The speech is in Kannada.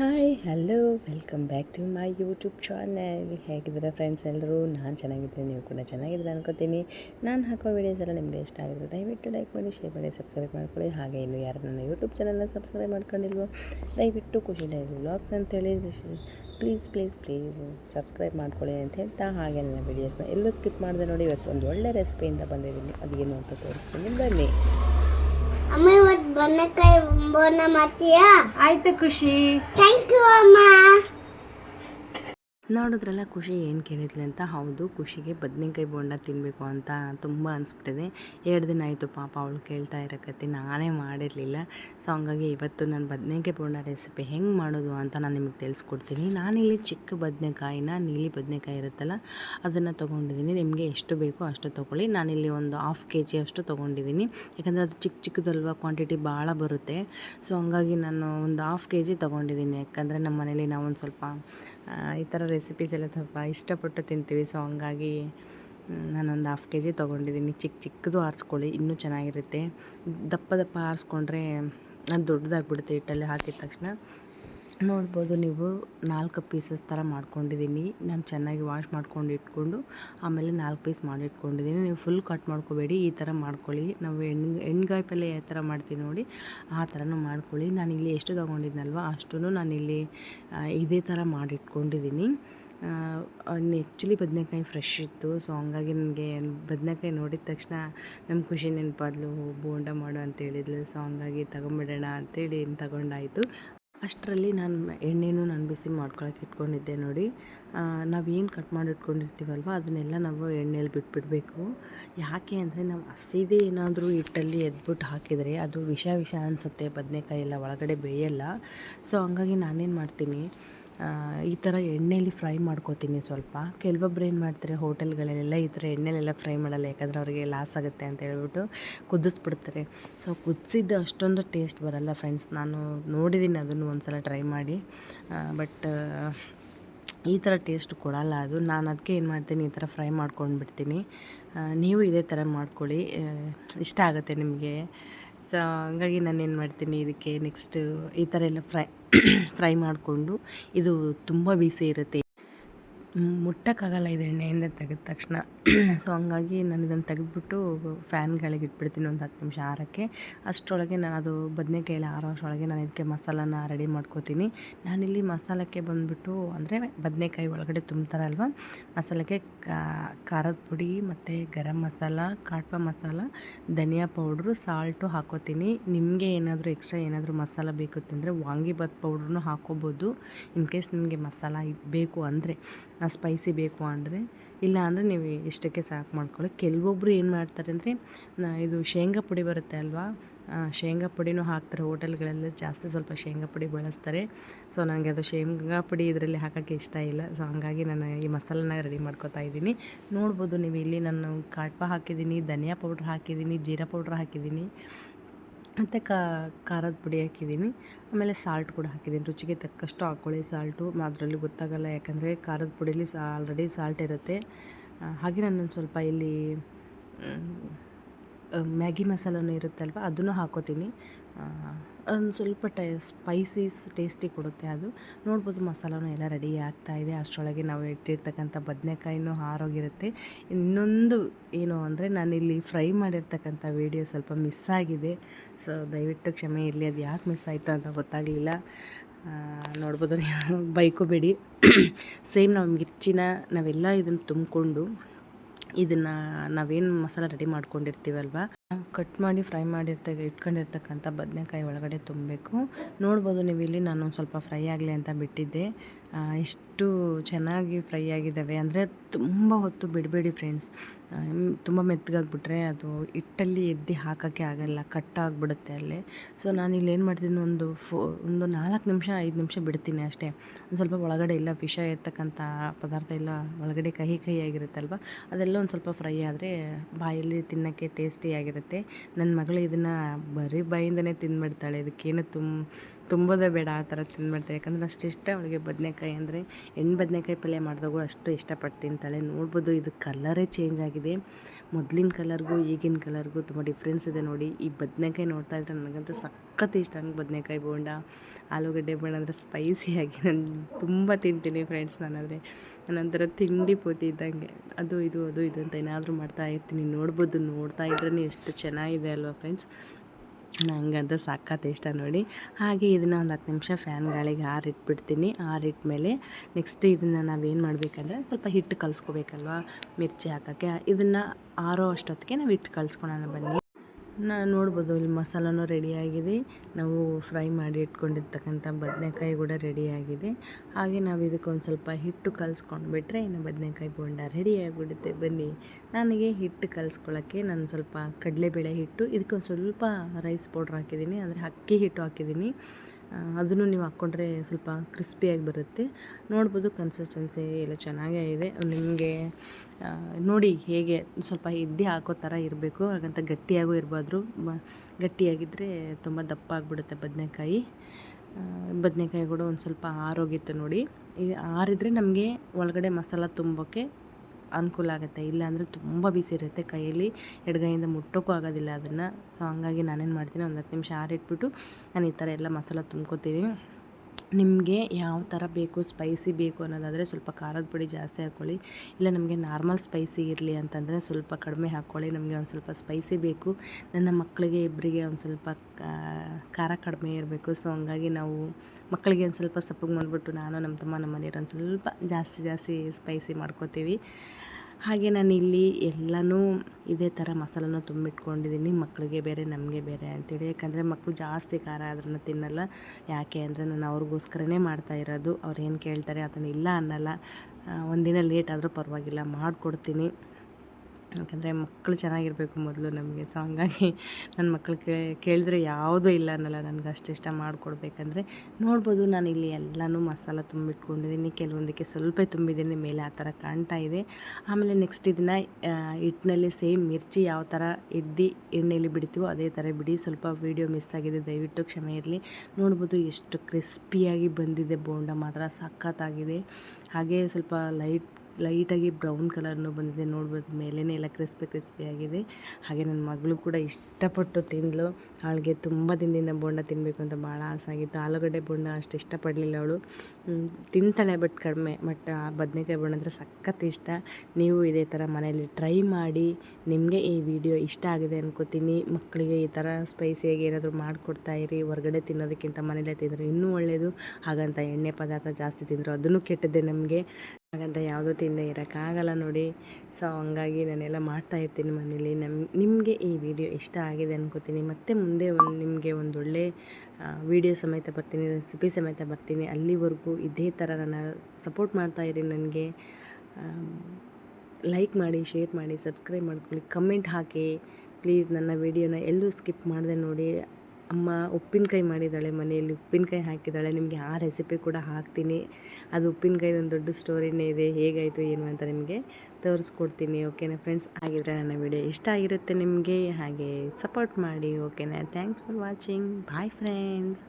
Hi, hello, welcome back to my YouTube channel. ಹೇಗಿದ್ದೀರಾ ಫ್ರೆಂಡ್ಸ್ ಎಲ್ಲರೂ? ನಾನು ಚೆನ್ನಾಗಿದ್ದೀನಿ, ನೀವು ಕೂಡ ಚೆನ್ನಾಗಿದ್ದೀರಾ ಅನ್ಕೋತೀನಿ. ನಾನು ಹಾಕೋ ವೀಡಿಯೋಸ್ ಎಲ್ಲ ನಿಮಗೆ ಇಷ್ಟ ಆಗಿದ್ರೆ ದಯವಿಟ್ಟು ಲೈಕ್ ಮಾಡಿ ಶೇರ್ ಮಾಡಿ ಸಬ್ಸ್ಕ್ರೈಬ್ ಮಾಡ್ಕೊಳ್ಳಿ. ಹಾಗೆ ಇನ್ನು ಯಾರು ನನ್ನ ಯೂಟ್ಯೂಬ್ ಚಾನಲ್ನ ಸಬ್ಸ್ಕ್ರೈಬ್ ಮಾಡ್ಕೊಂಡಿಲ್ವೋ, ದಯವಿಟ್ಟು ಖುಷಿ ಡೈರಿ ವ್ಲಾಗ್ಸ್ ಅಂತೇಳಿ ಪ್ಲೀಸ್ ಪ್ಲೀಸ್ ಪ್ಲೀಸ್ ಸಬ್ಸ್ಕ್ರೈಬ್ ಮಾಡ್ಕೊಳ್ಳಿ ಅಂತ ಹೇಳ್ತಾ ಹಾಗೆ ನನ್ನ ವೀಡಿಯೋಸ್ನ ಎಲ್ಲೂ ಸ್ಕಿಪ್ ಮಾಡಿದೆ ನೋಡಿ. ಇವತ್ತು ಒಂದು ಒಳ್ಳೆ ರೆಸಿಪಿಯಿಂದ ಬಂದಿದ್ದೀನಿ. ಅದೇನು ಅಂತ ತೋರಿಸ್ತೀನಿ. ಬನ್ನಿ. ಇವತ್ತು ಬೋನ ಮಾಡ್ತೀಯಾ? ಆಯ್ತು ಖುಷಿ. ಥ್ಯಾಂಕ್ ಯು ಅಮ್ಮ. ನೋಡಿದ್ರಲ್ಲ ಖುಷಿ ಏನು ಕೇಳಿದ್ಲಿ ಅಂತ? ಹೌದು, ಖುಷಿಗೆ ಬದನೆಕಾಯಿ ಬೋಂಡ ತಿನ್ನಬೇಕು ಅಂತ ತುಂಬ ಅನಿಸ್ಬಿಟ್ಟಿದೆ. ಎರಡು ದಿನ ಆಯಿತು ಪಾಪ ಅವಳು ಕೇಳ್ತಾ ಇರಕತ್ತಿ ನಾನೇ ಮಾಡಿರಲಿಲ್ಲ. ಸೊ ಹಂಗಾಗಿ ಇವತ್ತು ನಾನು ಬದನೆಕಾಯಿ ಬೋಂಡ ರೆಸಿಪಿ ಹೆಂಗೆ ಮಾಡೋದು ಅಂತ ನಾನು ನಿಮಗೆ ತಿಳಿಸ್ಕೊಡ್ತೀನಿ. ನಾನಿಲ್ಲಿ ಚಿಕ್ಕ ಬದನೆಕಾಯಿನ, ನೀಲಿ ಬದನೆಕಾಯಿ ಇರುತ್ತಲ್ಲ, ಅದನ್ನು ತೊಗೊಂಡಿದ್ದೀನಿ. ನಿಮಗೆ ಎಷ್ಟು ಬೇಕೋ ಅಷ್ಟು ತೊಗೊಳ್ಳಿ. ನಾನಿಲ್ಲಿ ಒಂದು ಹಾಫ್ ಕೆ ಜಿ ಅಷ್ಟು ತೊಗೊಂಡಿದ್ದೀನಿ. ಯಾಕಂದರೆ ಅದು ಚಿಕ್ಕ ಚಿಕ್ಕದಲ್ವ ಕ್ವಾಂಟಿಟಿ ಭಾಳ ಬರುತ್ತೆ. ಸೊ ಹಂಗಾಗಿ ನಾನು ಒಂದು ಹಾಫ್ ಕೆ ಜಿ ತೊಗೊಂಡಿದ್ದೀನಿ. ಯಾಕಂದರೆ ನಮ್ಮ ಮನೇಲಿ ನಾವೊಂದು ಸ್ವಲ್ಪ ಈ ಥರ ರೆಸಿಪೀಸ್ ಎಲ್ಲ ಸ್ವಲ್ಪ ಇಷ್ಟಪಟ್ಟು ತಿಂತೀವಿ. ಸೊ ಹಂಗಾಗಿ ನಾನೊಂದು ಹಾಫ್ ಕೆ ಜಿ ತೊಗೊಂಡಿದ್ದೀನಿ. ಚಿಕ್ಕ ಚಿಕ್ಕದು ಆರಿಸ್ಕೊಳ್ಳಿ, ಇನ್ನೂ ಚೆನ್ನಾಗಿರುತ್ತೆ. ದಪ್ಪ ದಪ್ಪ ಆರಿಸ್ಕೊಂಡ್ರೆ ಅದು ದೊಡ್ಡದಾಗ್ಬಿಡುತ್ತೆ ಹಿಟ್ಟಲ್ಲಿ ಹಾಕಿದ ತಕ್ಷಣ. ನೋಡ್ಬೋದು ನೀವು ನಾಲ್ಕು ಪೀಸಸ್ ಥರ ಮಾಡ್ಕೊಂಡಿದ್ದೀನಿ. ನಾನು ಚೆನ್ನಾಗಿ ವಾಶ್ ಮಾಡ್ಕೊಂಡು ಇಟ್ಕೊಂಡು, ಆಮೇಲೆ ನಾಲ್ಕು ಪೀಸ್ ಮಾಡಿ ಇಟ್ಕೊಂಡಿದ್ದೀನಿ. ನೀವು ಫುಲ್ ಕಟ್ ಮಾಡ್ಕೋಬೇಡಿ, ಈ ಥರ ಮಾಡ್ಕೊಳ್ಳಿ. ನಾವು ಎಣ್ಣೆ ಎಣ್ಗಾಯಿ ಪಲ್ಯ ಯಾವ ಥರ ಮಾಡ್ತೀವಿ ನೋಡಿ, ಆ ಥರನೂ ಮಾಡ್ಕೊಳ್ಳಿ. ನಾನು ಇಲ್ಲಿ ಎಷ್ಟು ತೊಗೊಂಡಿದ್ನಲ್ವ ಅಷ್ಟೂ ನಾನಿಲ್ಲಿ ಇದೇ ಥರ ಮಾಡಿಟ್ಕೊಂಡಿದ್ದೀನಿ ಆ್ಯಕ್ಚುಲಿ ಬದನೆಕಾಯಿ ಫ್ರೆಶ್ ಇತ್ತು. ಸೊ ಹಂಗಾಗಿ ನನಗೆ ಬದನೆಕಾಯಿ ನೋಡಿದ ತಕ್ಷಣ ನಮ್ಮ ಖುಷಿ ನೆನಪಾದ್ಲು ಬೋಂಡ ಮಾಡು ಅಂತ ಹೇಳಿದ್ಲು. ಸೊ ಹಂಗಾಗಿ ತಗೊಂಬಿಡೋಣ ಅಂತೇಳಿ ತಗೊಂಡಾಯಿತು. ಅಷ್ಟರಲ್ಲಿ ನಾನು ಎಣ್ಣೆನೂ ನಾನು ಬಿಸಿ ಮಾಡ್ಕೊಳಕ್ಕೆ ಇಟ್ಕೊಂಡಿದ್ದೆ ನೋಡಿ. ನಾವೇನು ಕಟ್ ಮಾಡಿ ಇಟ್ಕೊಂಡಿರ್ತೀವಲ್ವ ಅದನ್ನೆಲ್ಲ ನಾವು ಎಣ್ಣೆಯಲ್ಲಿ ಬಿಟ್ಬಿಡಬೇಕು. ಯಾಕೆ ಅಂದರೆ ನಾವು ಹಸಿದೆ ಏನಾದರೂ ಹಿಟ್ಟಲ್ಲಿ ಎದ್ಬಿಟ್ಟು ಹಾಕಿದರೆ ಅದು ವಿಷ ವಿಷ ಅನಿಸುತ್ತೆ ಬದನೆಕಾಯಿ ಎಲ್ಲ ಒಳಗಡೆ ಬೇಯಲ್ಲ. ಸೊ ಹಂಗಾಗಿ ನಾನೇನು ಮಾಡ್ತೀನಿ ಈ ಥರ ಎಣ್ಣೆಯಲ್ಲಿ ಫ್ರೈ ಮಾಡ್ಕೋತೀನಿ ಸ್ವಲ್ಪ. ಕೆಲವೊಬ್ರು ಏನು ಮಾಡ್ತಾರೆ, ಹೋಟೆಲ್ಗಳಲ್ಲೆಲ್ಲ ಈ ಥರ ಎಣ್ಣೆಲೆಲ್ಲ ಫ್ರೈ ಮಾಡಲ್ಲ, ಯಾಕಂದರೆ ಅವರಿಗೆ ಲಾಸ್ ಆಗುತ್ತೆ ಅಂತ ಹೇಳ್ಬಿಟ್ಟು ಕುದಿಸ್ಬಿಡ್ತಾರೆ. ಸೊ ಕುದಿಸಿದ್ದು ಅಷ್ಟೊಂದು ಟೇಸ್ಟ್ ಬರಲ್ಲ ಫ್ರೆಂಡ್ಸ್ ನಾನು ನೋಡಿದ್ದೀನಿ ಅದನ್ನು ಒಂದು ಸಲ ಟ್ರೈ ಮಾಡಿ ಬಟ್ ಈ ಥರ ಟೇಸ್ಟ್ ಕೊಡಲ್ಲ ಅದು. ನಾನು ಅದಕ್ಕೆ ಏನು ಮಾಡ್ತೀನಿ, ಈ ಥರ ಫ್ರೈ ಮಾಡ್ಕೊಂಡು ಬಿಡ್ತೀನಿ ನೀವು ಇದೇ ಥರ ಮಾಡ್ಕೊಳ್ಳಿ. ಇಷ್ಟ ಆಗುತ್ತೆ ನಿಮಗೆ. ಸೊ ಹಂಗಾಗಿ ನಾನು ಏನು ಮಾಡ್ತೀನಿ, ಇದಕ್ಕೆ ನೆಕ್ಸ್ಟು ಈ ಥರ ಎಲ್ಲ ಫ್ರೈ ಫ್ರೈ ಮಾಡಿಕೊಂಡು ಇದು ತುಂಬ ಬಿಸಿ ಇರುತ್ತೆ. ಮುಟ್ಟಕ್ಕಾಗಲ್ಲ ಇದು ಎಣ್ಣೆಯಿಂದ ತೆಗೆದ ತಕ್ಷಣ. ಸೊ ಹಂಗಾಗಿ ನಾನು ಇದನ್ನು ತೆಗೆದ್ಬಿಟ್ಟು ಫ್ಯಾನ್ಗಳಿಗೆ ಇಟ್ಬಿಡ್ತೀನಿ ಒಂದು ಹತ್ತು ನಿಮಿಷ ಆರಕ್ಕೆ. ಅಷ್ಟರೊಳಗೆ ನಾನು ಅದು ಬದನೆಕಾಯಿ ಎಲ್ಲ ಆರೋ ಅಷ್ಟರೊಳಗೆ ನಾನು ಇದಕ್ಕೆ ಮಸಾಲಾನ ರೆಡಿ ಮಾಡ್ಕೋತೀನಿ. ನಾನಿಲ್ಲಿ ಮಸಾಲಕ್ಕೆ ಬಂದುಬಿಟ್ಟು ಅಂದರೆ ಬದನೆಕಾಯಿ ಒಳಗಡೆ ತುಂಬ್ತಾರಲ್ವ ಮಸಾಲಕ್ಕೆ ಖಾರದ ಪುಡಿ ಮತ್ತು ಗರಂ ಮಸಾಲ ಕಾಟ್ಪ ಮಸಾಲ, ಧನಿಯಾ ಪೌಡ್ರು, ಸಾಲ್ಟು ಹಾಕೋತೀನಿ. ನಿಮಗೆ ಏನಾದರೂ ಎಕ್ಸ್ಟ್ರಾ ಏನಾದರೂ ಮಸಾಲ ಬೇಕು ಅಂತಂದರೆ ವಾಂಗಿಬಾತ್ ಪೌಡ್ರನ್ನೂ ಹಾಕೋಬೋದು. ಇನ್ ಕೇಸ್ ನಿಮಗೆ ಮಸಾಲ ಬೇಕು ಅಂದರೆ. ಸ್ಪೈಸಿ ಬೇಕು ಅಂದರೆ. ಇಲ್ಲ ಅಂದರೆ ನೀವು ಇಷ್ಟಕ್ಕೆ ಸಾಕು ಮಾಡ್ಕೊಳ್ಳಿ. ಕೆಲವೊಬ್ಬರು ಏನು ಮಾಡ್ತಾರೆ ಅಂದರೆ ಇದು ಶೇಂಗಾ ಪುಡಿ ಬರುತ್ತೆ ಅಲ್ವಾ? ಶೇಂಗಾ ಪುಡಿನೂ ಹಾಕ್ತಾರೆ. ಹೋಟೆಲ್ಗಳೆಲ್ಲ ಜಾಸ್ತಿ ಸ್ವಲ್ಪ ಶೇಂಗಾ ಪುಡಿ ಬಳಸ್ತಾರೆ. ಸೊ ನನಗೆ ಅದು ಶೇಂಗಾ ಪುಡಿ ಇದರಲ್ಲಿ ಹಾಕೋಕ್ಕೆ ಇಷ್ಟ ಇಲ್ಲ. ಸೊ, ಹಂಗಾಗಿ ನಾನು ಈ ಮಸಾಲನ ರೆಡಿ ಮಾಡ್ಕೋತಾ ಇದ್ದೀನಿ. ನೋಡ್ಬೋದು ನೀವು ಇಲ್ಲಿ ನಾನು ಕಾಟ್ಪ ಹಾಕಿದ್ದೀನಿ, ಧನಿಯಾ ಪೌಡ್ರ್ ಹಾಕಿದ್ದೀನಿ, ಜೀರಾ ಪೌಡ್ರ್ ಹಾಕಿದ್ದೀನಿ. ಮತ್ತು ಖಾರದ ಪುಡಿ ಹಾಕಿದ್ದೀನಿ. ಆಮೇಲೆ ಸಾಲ್ಟ್ ಕೂಡ ಹಾಕಿದ್ದೀನಿ. ರುಚಿಗೆ ತಕ್ಕಷ್ಟು ಹಾಕ್ಕೊಳ್ಳಿ ಸಾಲ್ಟು ಅದರಲ್ಲಿ ಗೊತ್ತಾಗಲ್ಲ, ಯಾಕಂದರೆ ಖಾರದ ಪುಡಿಲಿ ಸಾ ಆಲ್ರೆಡಿ ಸಾಲ್ಟ್ ಇರುತ್ತೆ. ಹಾಗೆ ನಾನು ಒಂದು ಸ್ವಲ್ಪ ಇಲ್ಲಿ ಮ್ಯಾಗಿ ಮಸಾಲನೂ ಇರುತ್ತಲ್ವ, ಅದನ್ನು ಹಾಕೋತೀನಿ. ಒಂದು ಸ್ವಲ್ಪ ಟೇ ಸ್ಪೈಸೀಸ್ ಟೇಸ್ಟಿ ಕೊಡುತ್ತೆ ಅದು. ನೋಡ್ಬೋದು ಮಸಾಲನೂ ಎಲ್ಲ ರೆಡಿ ಆಗ್ತಾ ಇದೆ. ಅಷ್ಟರೊಳಗೆ ನಾವು ಇಟ್ಟಿರ್ತಕ್ಕಂಥ ಬದನೆಕಾಯಿನೂ ಹಾರೋಗಿರುತ್ತೆ ಇನ್ನೊಂದು ಏನು ಅಂದರೆ ನಾನಿಲ್ಲಿ ಫ್ರೈ ಮಾಡಿರ್ತಕ್ಕಂಥ ವೀಡಿಯೋ ಸ್ವಲ್ಪ ಮಿಸ್ ಆಗಿದೆ. ಸೊ ದಯವಿಟ್ಟು ಕ್ಷಮೆ ಇರಲಿ, ಅದು ಯಾಕೆ ಮಿಸ್ ಆಯಿತು ಅಂತ ಗೊತ್ತಾಗಲಿಲ್ಲ. ನೋಡ್ಬೋದು ಬೈಕು ಬೈಕೋಬೇಡಿ ಸೇಮ್ ನಾವು ಮಿರ್ಚಿನ, ನಾವೆಲ್ಲ ಇದನ್ನು ತುಂಬಿಕೊಂಡು, ಇದನ್ನು ನಾವೇನು ಮಸಾಲ ರೆಡಿ ಮಾಡ್ಕೊಂಡಿರ್ತೀವಲ್ವ? ನಾವು ಕಟ್ ಮಾಡಿ ಫ್ರೈ ಮಾಡಿರ್ತ ಇಟ್ಕೊಂಡಿರ್ತಕ್ಕಂಥ ಬದನೆಕಾಯಿ ಒಳಗಡೆ ತುಂಬಬೇಕು. ನೋಡ್ಬೋದು ನೀವು ಇಲ್ಲಿ ನಾನು ಸ್ವಲ್ಪ ಫ್ರೈ ಆಗಲಿ ಅಂತ ಬಿಟ್ಟಿದ್ದೆ. ಎಷ್ಟು ಚೆನ್ನಾಗಿ ಫ್ರೈ ಆಗಿದ್ದಾವೆ ಅಂದರೆ ತುಂಬ ಹೊತ್ತು ಬಿಡಬೇಡಿ ಫ್ರೆಂಡ್ಸ್ ತುಂಬ ಮೆತ್ತಗಾಗ್ಬಿಟ್ರೆ ಅದು ಹಿಟ್ಟಲ್ಲಿ ಎದ್ದು ಹಾಕೋಕ್ಕೆ ಆಗಲ್ಲ ಕಟ್ ಆಗಿಬಿಡುತ್ತೆ ಅಲ್ಲೇ. ಸೊ ನಾನು ಇಲ್ಲಿ ಏನು ಮಾಡ್ತೀನಿ, ಒಂದು ಫೋ, ಒಂದು ನಾಲ್ಕು ನಿಮಿಷ, ಐದು ನಿಮಿಷ ಬಿಡ್ತೀನಿ ಅಷ್ಟೇ. ಒಂದು ಸ್ವಲ್ಪ ಒಳಗಡೆ ಎಲ್ಲ ವಿಷ ಇರ್ತಕ್ಕಂಥ ಪದಾರ್ಥ ಎಲ್ಲ ಒಳಗಡೆ ಕಹಿ ಕಹಿ ಆಗಿರುತ್ತಲ್ವ, ಅದೆಲ್ಲ ಒಂದು ಸ್ವಲ್ಪ ಫ್ರೈ ಆದರೆ ಬಾಯಲ್ಲಿ ತಿನ್ನೋಕ್ಕೆ ಟೇಸ್ಟಿಯಾಗಿರುತ್ತೆ ನನ್ನ ಮಗಳು ಇದನ್ನು ಬರೀ ಬಾಯಿಂದನೇ ತಿಂದ್ಬಿಡ್ತಾಳೆ ಇದಕ್ಕೇನು ತುಂಬ ತುಂಬೋದೇ ಬೇಡ ಆ ಥರ ತಿಂದ್ಬಿಡ್ತಾಳೆ ಯಾಕಂದರೆ ಅಷ್ಟು ಇಷ್ಟ ಅವಳಿಗೆ ಬದನೆಕಾಯಿ ಅಂದರೆ ಎಣ್ಣೆ ಬದನೆಕಾಯಿ ಪಲ್ಯ ಮಾಡಿದಾಗೂ ಅಷ್ಟು ಇಷ್ಟಪಟ್ಟು ತಿಂತಾಳೆ. ನೋಡ್ಬೋದು ಇದು ಕಲರೇ ಚೇಂಜ್ ಆಗಿದೆ. ಮೊದಲಿನ ಕಲರ್ಗೂ ಈಗಿನ ಕಲರ್ಗೂ ತುಂಬ ಡಿಫ್ರೆನ್ಸ್ ಇದೆ ನೋಡಿ. ಈ ಬದನೆಕಾಯಿ ನೋಡ್ತಾ ಇದ್ರೆ ನನಗಂತೂ ಸಖತ್ ಇಷ್ಟ. ನಂಗೆ ಬದನೆಕಾಯಿ ಬೋಂಡ ಆಲೂಗಡ್ಡೆ ಬೋಂಡ ಅಂದರೆ ಸ್ಪೈಸಿಯಾಗಿ ನಾನು ತುಂಬ ತಿಂತೀನಿ ಫ್ರೆಂಡ್ಸ್ ನಾನಾದರೆ. ನಂತರ ತಿಂಡಿ ಪೋತಿ ಇದ್ದಂಗೆ. ಅದು, ಇದು ಅದು, ಇದು ಅಂತ ಏನಾದರೂ ಮಾಡ್ತಾ ಇರ್ತೀನಿ. ನೋಡ್ಬೋದು, ನೋಡ್ತಾ ಇದ್ರೇ ಎಷ್ಟು ಚೆನ್ನಾಗಿದೆ ಅಲ್ವಾ ಫ್ರೆಂಡ್ಸ್ ನಂಗಂತೂ ಸಖತ್ ಇಷ್ಟ ನೋಡಿ. ಹಾಗೆ ಇದನ್ನು ಒಂದು ಹತ್ತು ನಿಮಿಷ ಫ್ಯಾನ್ ಗಾಳಿಗೆ ಆರಿಟ್ಬಿಡ್ತೀನಿ. ಆರಿಟ್ಮೇಲೆ ನೆಕ್ಸ್ಟ್ ಇದನ್ನು ನಾವೇನು ಮಾಡಬೇಕಂದ್ರೆ ಸ್ವಲ್ಪ ಹಿಟ್ಟು ಕಲಿಸ್ಕೋಬೇಕಲ್ವ ಮಿರ್ಚಿ ಹಾಕೋಕ್ಕೆ. ಇದನ್ನು ಆರೋ ಅಷ್ಟೊತ್ತಿಗೆ ನಾವು ಹಿಟ್ಟು ಕಲಿಸ್ಕೊಳೋಣ ಬನ್ನಿ. ನಾ ನೋಡ್ಬೋದು. ಇಲ್ಲಿ ಮಸಾಲನೂ ರೆಡಿಯಾಗಿದೆ ನಾವು ಫ್ರೈ ಮಾಡಿ ಇಟ್ಕೊಂಡಿರ್ತಕ್ಕಂಥ ಬದನೆಕಾಯಿ ಕೂಡ ರೆಡಿಯಾಗಿದೆ ಹಾಗೆ ನಾವು ಇದಕ್ಕೆ ಒಂದು ಸ್ವಲ್ಪ ಹಿಟ್ಟು ಕಲಿಸ್ಕೊಂಡ್ಬಿಟ್ರೆ ಇನ್ನು ಬದನೆಕಾಯಿ ಬೋಂಡ ರೆಡಿ ಆಗಿಬಿಡುತ್ತೆ. ಬನ್ನಿ. ನನಗೆ ಹಿಟ್ಟು ಕಲಸ್ಕೊಳ್ಳೋಕ್ಕೆ ನಾನು ಸ್ವಲ್ಪ ಕಡಲೆಬೇಳೆ ಹಿಟ್ಟು, ಇದಕ್ಕೊಂದು ಸ್ವಲ್ಪ ರೈಸ್ ಪೌಡ್ರ್ ಹಾಕಿದ್ದೀನಿ. ಅಂದರೆ ಅಕ್ಕಿ ಹಿಟ್ಟು ಹಾಕಿದ್ದೀನಿ. ಅದನ್ನು ನೀವು ಹಾಕ್ಕೊಂಡ್ರೆ ಸ್ವಲ್ಪ ಕ್ರಿಸ್ಪಿಯಾಗಿ ಬರುತ್ತೆ. ನೋಡ್ಬೋದು ಕನ್ಸಿಸ್ಟೆನ್ಸಿ ಎಲ್ಲ ಚೆನ್ನಾಗೇ ಇದೆ. ನಿಮಗೆ ನೋಡಿ ಹೇಗೆ ಸ್ವಲ್ಪ ಇದ್ದಿ ಹಾಕೋ ಥರ ಇರಬೇಕು. ಹಾಗಂತ ಗಟ್ಟಿಯಾಗೂ ಇರಬಾರ್ದು. ಗಟ್ಟಿಯಾಗಿದ್ದರೆ ತುಂಬ ದಪ್ಪ ಆಗಿಬಿಡುತ್ತೆ ಬದನೆಕಾಯಿ. ಬದನೆಕಾಯಿ ಕೂಡ ಒಂದು ಸ್ವಲ್ಪ ಆರೋಗಿತ್ತು ನೋಡಿ. ಆರಿದ್ರೆ ನಮಗೆ ಒಳಗಡೆ ಮಸಾಲ ತುಂಬೋಕ್ಕೆ ಅನುಕೂಲ ಆಗುತ್ತೆ. ಇಲ್ಲಾಂದರೆ ತುಂಬ ಬಿಸಿ ಇರುತ್ತೆ ಕೈಯಲ್ಲಿ. ಎಡಗೈಯಿಂದ ಮುಟ್ಟೋಕ್ಕೂ ಆಗೋದಿಲ್ಲ ಅದನ್ನು. ಸೊ ಹಂಗಾಗಿ ನಾನೇನು ಮಾಡ್ತೀನಿ, ಒಂದು ಹತ್ತು ನಿಮಿಷ ಆರಿಟ್ಬಿಟ್ಟು ನಾನು ಈ ಥರ ಎಲ್ಲ ಮಸಾಲ ತುಂಬ್ಕೊತೀನಿ. ನಿಮಗೆ ಯಾವ ಥರ ಬೇಕು ಸ್ಪೈಸಿ ಬೇಕು ಅನ್ನೋದಾದರೆ ಸ್ವಲ್ಪ ಖಾರದ ಪುಡಿ ಜಾಸ್ತಿ ಹಾಕ್ಕೊಳ್ಳಿ. ಇಲ್ಲ ನಮಗೆ ನಾರ್ಮಲ್ ಸ್ಪೈಸಿ ಇರಲಿ ಅಂತಂದರೆ ಸ್ವಲ್ಪ ಕಡಿಮೆ ಹಾಕ್ಕೊಳ್ಳಿ. ನಮಗೆ ಒಂದು ಸ್ವಲ್ಪ ಸ್ಪೈಸಿ ಬೇಕು. ನನ್ನ ಮಕ್ಕಳಿಗೆ ಇಬ್ಬರಿಗೆ ಒಂದು ಸ್ವಲ್ಪ ಖಾರ ಕಡಿಮೆ ಇರಬೇಕು. ಸೊ ಹಂಗಾಗಿ ನಾವು ಮಕ್ಕಳಿಗೆ ಒಂದು ಸ್ವಲ್ಪ ಸಪ್ಪಗೆ ಮಾಡಿಬಿಟ್ಟು ನಾನು, ನಮ್ಮ ತಮ್ಮ, ನಮ್ಮ ಮನೆಯವ್ರು ಒಂದು ಸ್ವಲ್ಪ ಜಾಸ್ತಿ ಜಾಸ್ತಿ ಸ್ಪೈಸಿ ಮಾಡ್ಕೋತೀವಿ. ಹಾಗೆ ನಾನು ಇಲ್ಲಿ ಎಲ್ಲನೂ ಇದೇ ಥರ ಮಸಾಲನ ತುಂಬಿಟ್ಕೊಂಡಿದ್ದೀನಿ. ಮಕ್ಕಳಿಗೆ ಬೇರೆ, ನಮಗೆ ಬೇರೆ ಅಂತೇಳಿ ಯಾಕಂದರೆ ಮಕ್ಕಳು ಜಾಸ್ತಿ ಖಾರ ಅದನ್ನು ತಿನ್ನಲ್ಲ. ಯಾಕೆ ಅಂದರೆ ನಾನು ಅವ್ರಿಗೋಸ್ಕರನೇ ಮಾಡ್ತಾ ಇರೋದು. ಅವ್ರು ಏನು ಕೇಳ್ತಾರೆ ಅದನ್ನು ಇಲ್ಲ ಅನ್ನಲ್ಲ ಒಂದಿನ ಲೇಟ್ ಆದರೂ ಪರವಾಗಿಲ್ಲ. ಮಾಡಿಕೊಡ್ತೀನಿ. ಯಾಕಂದರೆ ಮಕ್ಕಳು ಚೆನ್ನಾಗಿರಬೇಕು ಮೊದಲು ನಮಗೆ ಸೊ ಹಂಗಾಗಿ ನನ್ನ ಮಕ್ಕಳು ಕೇಳಿದ್ರೆ ಯಾವುದೂ ಇಲ್ಲ ಅನ್ನಲ್ಲ, ನನಗೆ ಅಷ್ಟು ಇಷ್ಟ ಮಾಡಿಕೊಡ್ಬೇಕಂದ್ರೆ ನೋಡ್ಬೋದು ನಾನು ಇಲ್ಲಿ ಎಲ್ಲನೂ ಮಸಾಲ ತುಂಬಿಟ್ಕೊಂಡಿದ್ದೀನಿ ಕೆಲವೊಂದಕ್ಕೆ ಸ್ವಲ್ಪ ತುಂಬಿದ್ದೀನಿ ಮೇಲೆ ಆ ಥರ ಕಾಣ್ತಾ ಇದೆ. ಆಮೇಲೆ ನೆಕ್ಸ್ಟ್ ಇದನ್ನು ಹಿಟ್ಟಿನಲ್ಲಿ ಸೇಮ್ ಮಿರ್ಚಿ ಯಾವ ಥರ ಎದ್ದಿ ಎಣ್ಣೆಯಲ್ಲಿ ಬಿಡ್ತೀವೋ ಅದೇ ಥರ ಬಿಡಿ, ಸ್ವಲ್ಪ ವೀಡಿಯೋ ಮಿಸ್ ಆಗಿದೆ, ದಯವಿಟ್ಟು ಕ್ಷಮೆ ಇರಲಿ. ನೋಡ್ಬೋದು ಎಷ್ಟು ಕ್ರಿಸ್ಪಿಯಾಗಿ ಬಂದಿದೆ, ಬೋಂಡ ಮಾತ್ರ ಸಖತ್ತಾಗಿದೆ. ಹಾಗೆ ಸ್ವಲ್ಪ ಲೈಟ್ ಲೈಟಾಗಿ ಬ್ರೌನ್ ಕಲರ್ನು ಬಂದಿದೆ ನೋಡ್ಬೋದು ಮೇಲೇ ಎಲ್ಲ ಕ್ರಿಸ್ಪಿ ಕ್ರಿಸ್ಪಿ ಆಗಿದೆ. ಹಾಗೆ ನನ್ನ ಮಗಳು ಕೂಡ ಇಷ್ಟಪಟ್ಟು ತಿಂದಳು ಅವಳಿಗೆ ತುಂಬ ದಿನದಿಂದ ಬೋಂಡ ತಿನ್ನಬೇಕು ಅಂತ ಭಾಳ ಆಸೆ ಆಗಿತ್ತು. ಆಲೂಗಡ್ಡೆ ಬೋಂಡ ಅಷ್ಟು ಇಷ್ಟಪಡಲಿಲ್ಲ ಅವಳು. ತಿಂತಾಳೆ ಬಟ್ ಕಡಿಮೆ ಬಟ್ ಆ ಬದನೆಕಾಯಿ ಅಂದರೆ ಸಖತ್ ಇಷ್ಟ. ನೀವು ಇದೇ ಥರ ಮನೆಯಲ್ಲಿ ಟ್ರೈ ಮಾಡಿ, ನಿಮಗೆ ಈ ವಿಡಿಯೋ ಇಷ್ಟ ಆಗಿದೆ ಅನ್ಕೋತೀನಿ. ಮಕ್ಕಳಿಗೆ ಈ ಥರ ಸ್ಪೈಸಿಯಾಗಿ ಏನಾದರೂ ಮಾಡಿಕೊಡ್ತಾ ಇರಿ. ಹೊರಗಡೆ ತಿನ್ನೋದಕ್ಕಿಂತ ಮನೆಯಲ್ಲೇ ತಿಂದರೆ ಇನ್ನೂ ಒಳ್ಳೆಯದು ಹಾಗಂತ ಎಣ್ಣೆ ಪದಾರ್ಥ ಜಾಸ್ತಿ ತಿಂದರು ಅದನ್ನು ಕೆಟ್ಟದ್ದೇ ನಮಗೆ. ಹಾಗಂತ ಯಾವುದೂ ತಿಂದೇ ಇರೋಕ್ಕಾಗಲ್ಲ ನೋಡಿ. ಸೊ ಹಂಗಾಗಿ ನಾನೆಲ್ಲ ಮಾಡ್ತಾ ಇರ್ತೀನಿ ಮನೇಲಿ. ನಮ್ಮ ನಿಮಗೆ ಈ ವಿಡಿಯೋ ಇಷ್ಟ ಆಗಿದೆ ಅನ್ಕೋತೀನಿ. ಮತ್ತು ಮುಂದೆ ಒಂದು, ನಿಮಗೆ ಒಂದು ಒಳ್ಳೆ ವಿಡಿಯೋ ಸಮೇತ ಬರ್ತೀನಿ ರೆಸಿಪಿ ಸಮೇತ ಬರ್ತೀನಿ. ಅಲ್ಲಿವರೆಗೂ ಇದೇ ಥರ ನನ್ನ ಸಪೋರ್ಟ್ ಮಾಡ್ತಾಯಿರಿ ನನಗೆ. ಲೈಕ್ ಮಾಡಿ, ಶೇರ್ ಮಾಡಿ, ಸಬ್ಸ್ಕ್ರೈಬ್ ಮಾಡ್ಕೊಳ್ಳಿ, ಕಮೆಂಟ್ ಹಾಕಿ. ಪ್ಲೀಸ್ ನನ್ನ ವಿಡಿಯೋನ ಎಲ್ಲೂ ಸ್ಕಿಪ್ ಮಾಡಿದೆ ನೋಡಿ. ಅಮ್ಮ ಉಪ್ಪಿನಕಾಯಿ ಮಾಡಿದ್ದಾಳೆ ಮನೆಯಲ್ಲಿ, ಉಪ್ಪಿನಕಾಯಿ ಹಾಕಿದ್ದಾಳೆ. ನಿಮಗೆ ಆ ರೆಸಿಪಿ ಕೂಡ ಹಾಕ್ತೀನಿ. ಅದು ಉಪ್ಪಿನಕಾಯಿ ಒಂದು ದೊಡ್ಡ ಸ್ಟೋರಿನೇ ಇದೆ. ಹೇಗಾಯಿತು, ಏನು ಅಂತ ನಿಮಗೆ ತೋರಿಸ್ಕೊಡ್ತೀನಿ, ಓಕೆನಾ ಫ್ರೆಂಡ್ಸ್? ಆಗಿದ್ರೆ ನನ್ನ ವಿಡಿಯೋ ಇಷ್ಟ ಆಗಿರುತ್ತೆ ನಿಮಗೆ, ಹಾಗೆ ಸಪೋರ್ಟ್ ಮಾಡಿ, ಓಕೆನಾ. Thanks for watching. Bye friends.